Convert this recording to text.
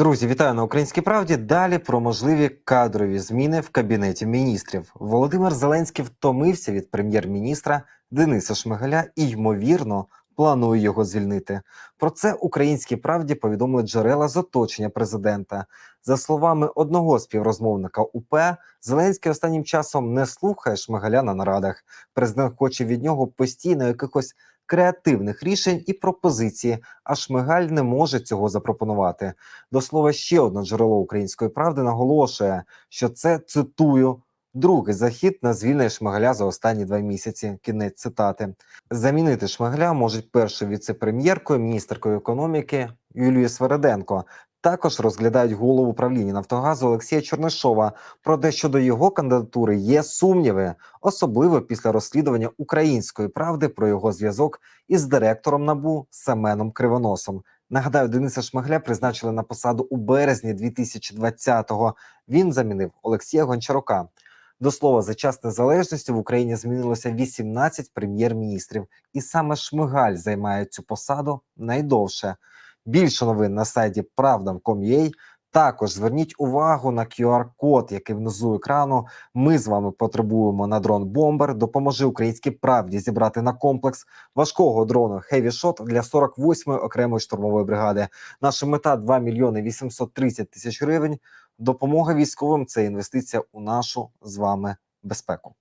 Друзі, вітаю на українській правді. Далі про можливі кадрові зміни в кабінеті міністрів. Володимир Зеленський втомився від прем'єр-міністра Дениса Шмигаля і ймовірно планує його звільнити. Про це українській правді повідомили джерела з оточення президента. За словами одного співрозмовника УП, Зеленський останнім часом не слухає Шмигаля на нарадах. Президент хоче від нього постійно якихось креативних рішень і пропозиції, а Шмигаль не може цього запропонувати. До слова, ще одне джерело української правди наголошує, що це цитую. Другий захід на звільнення Шмигаля за останні два місяці. Кінець цитати. Замінити Шмигаля можуть першою віце-прем'єркою, міністеркою економіки Юлією Свереденко. Також розглядають голову правління Нафтогазу Олексія Чорнишова. Проте щодо його кандидатури є сумніви, особливо після розслідування української правди про його зв'язок із директором набу Семеном Кривоносом. Нагадаю, Дениса Шмигаля призначили на посаду у березні 2020-го. Він замінив Олексія Гончарука. До слова, за час незалежності в Україні змінилося 18 прем'єр-міністрів, і саме Шмигаль займає цю посаду найдовше. Більше новин на сайті Правдам.com.ua. Також зверніть увагу на QR-код, який внизу екрану. Ми з вами потребуємо на дрон Бомбер. Допоможи українській правді зібрати на комплекс важкого дрону Shot для 48-ї окремої штурмової бригади. Наша мета 2 мільйони 830 тисяч гривень. Допомога військовим це інвестиція у нашу з вами безпеку.